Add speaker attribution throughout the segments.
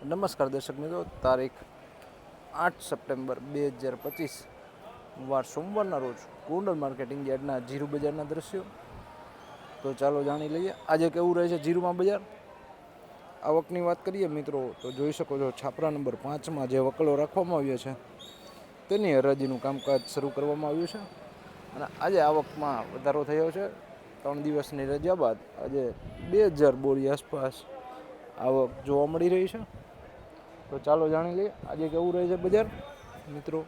Speaker 1: નમસ્કાર દર્શક મિત્રો, તારીખ આઠ સપ્ટેમ્બર બે હજાર પચીસ, વાર સોમવારના રોજ ગોંડલ માર્કેટિંગ યાર્ડના જીરુ બજારના દ્રશ્યો. તો ચાલો જાણી લઈએ, આજે કેવું રહે છે જીરુમાં બજાર? આવકની વાત કરીએ મિત્રો, તો જોઈ શકો છો છાપરા નંબર પાંચમાં જે વકલો રાખવામાં આવ્યો છે, તેની હરાજીનું કામકાજ શરૂ કરવામાં આવ્યું છે. અને આજે આવકમાં વધારો થયો છે. ત્રણ દિવસની રજા બાદ આજે બે હજાર બોરી આસપાસ આવક જોવા મળી રહી છે. તો ચાલો જાણી લઈએ. આજે કેવું રહે છે બજાર? મિત્રો.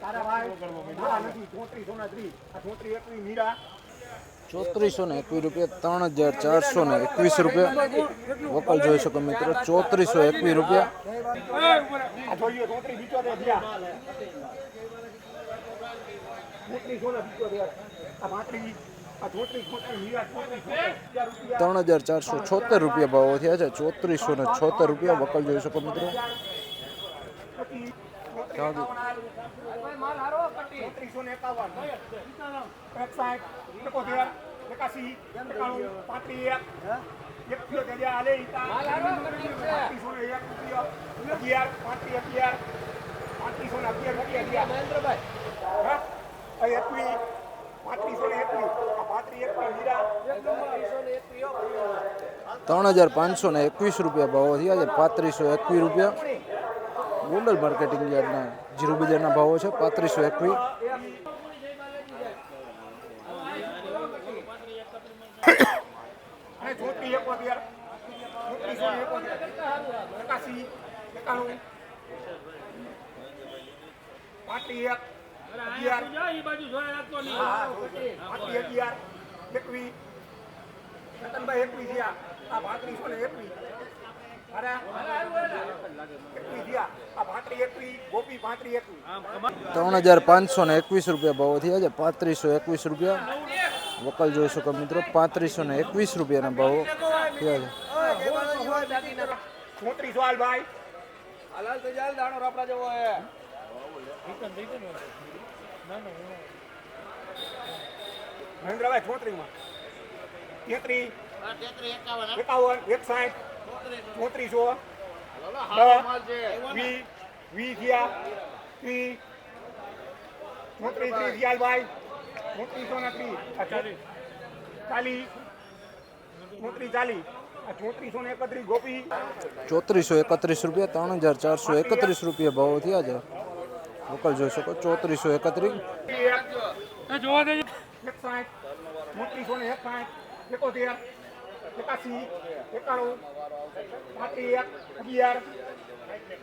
Speaker 2: તારા ભાઈ નથી, ચોત્રીસો ના ત્રીસ, આ ચોત્રીસ એકવીસ મીરા.
Speaker 1: ચોત્રીસો ને એકવીસ રૂપિયા, ત્રણ હજાર ચારસો ને એકવીસ રૂપિયા. વકલ જોઈ શકો મિત્રો, ચોત્રીસો એકવીસ રૂપિયા. ત્રણ હજાર ચારસો છોતેર રૂપિયા ભાવો થયા છે ચોત્રીસો ને છોતેર રૂપિયા વકલ જોઈ શકો મિત્રો. ત્રણ હજાર પાંચસો ને એકવીસ રૂપિયા ભાવો થયા છે પાંત્રીસો એકવીસ રૂપિયા. ગોંડલ માર્કેટિંગ યાર્ડના જીરુ બજારના ભાવો છે પાંત્રીસો
Speaker 2: એકવી. ચોત્રીસ એકોતેર ચોત્રીસો એકાસી એકાણું પાંત્રીસ એક અગિયાર હા, અગિયાર એકવીસ રતનભાઈ એકવીસ આ પાંત્રીસો ને એકવીસ.
Speaker 1: ત્રણ હજાર પાંચસો ને એકવીસ રૂપિયા ભાવો થયા છે. પાંત્રીસો એકવીસ રૂપિયા. વકલ જોઈ શકો મિત્રો પાંત્રીસો ને એકવીસ રૂપિયાના ભાવો થયા છે.
Speaker 2: મહેન્દ્રભાઈ ચોત્રીસમાં તેત્રીસ એકાવન એકસાઠ. ચોત્રીસો વીસ વીસ થયા ત્રીસ ચોત્રીસ ત્રીસ થયા ભાઈ ચોત્રીસો ના ત્રીસ. આ ચાલીસ. ચોત્રીસ ચાલીસ. આ ચોત્રીસો એકત્રીસ ગોપી.
Speaker 1: ચોત્રીસો એકત્રીસ રૂપિયા ત્રણ હજાર ચારસો એકત્રીસ રૂપિયા ભાવો થયા છે. મોકલ જોઈ શકો ચોત્રીસો એકત્રીસ.
Speaker 2: ચોત્રીસો ને એકસાઠ એકોતેર. એકાસી એકાણું પાંત્રીસ એક અગિયાર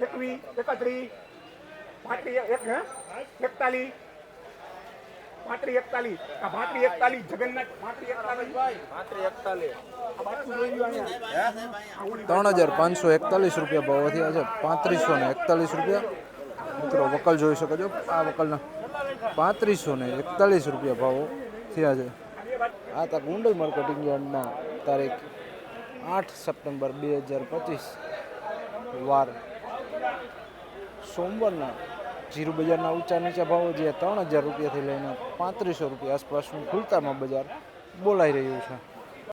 Speaker 2: એકવીસ એકત્રીસ પાંત્રીસ એક હે? એકતાલીસ પાંત્રીસ એકતાલીસ. આ પાંત્રીસ એકતાલીસ જગન્નાથ પાંત્રીસ એકતાલીસ. પાંત્રીસ એકતાલીસ.
Speaker 1: ત્રણ હજાર પાંચસો એકતાલીસ રૂપિયા ભાવો થયા છે. પાંત્રીસો ને એકતાલીસ રૂપિયા. મિત્રો વકલ જોઈ શકો છો. આ વકલના પાંત્રીસો ને એકતાલીસ રૂપિયા ભાવો થયા છે. આ તા ગુંડલ માર્કેટિંગ યાર્ડના તારીખ આઠ સપ્ટેમ્બર બે હજાર પચીસ, વાર સોમવારના જીરુ બજારના ઊંચા નીચા ભાવો જે ત્રણ હજાર રૂપિયાથી લઈને પાંત્રીસો રૂપિયા આસપાસનું ખુલતામાં બજાર બોલાઈ રહ્યું છે.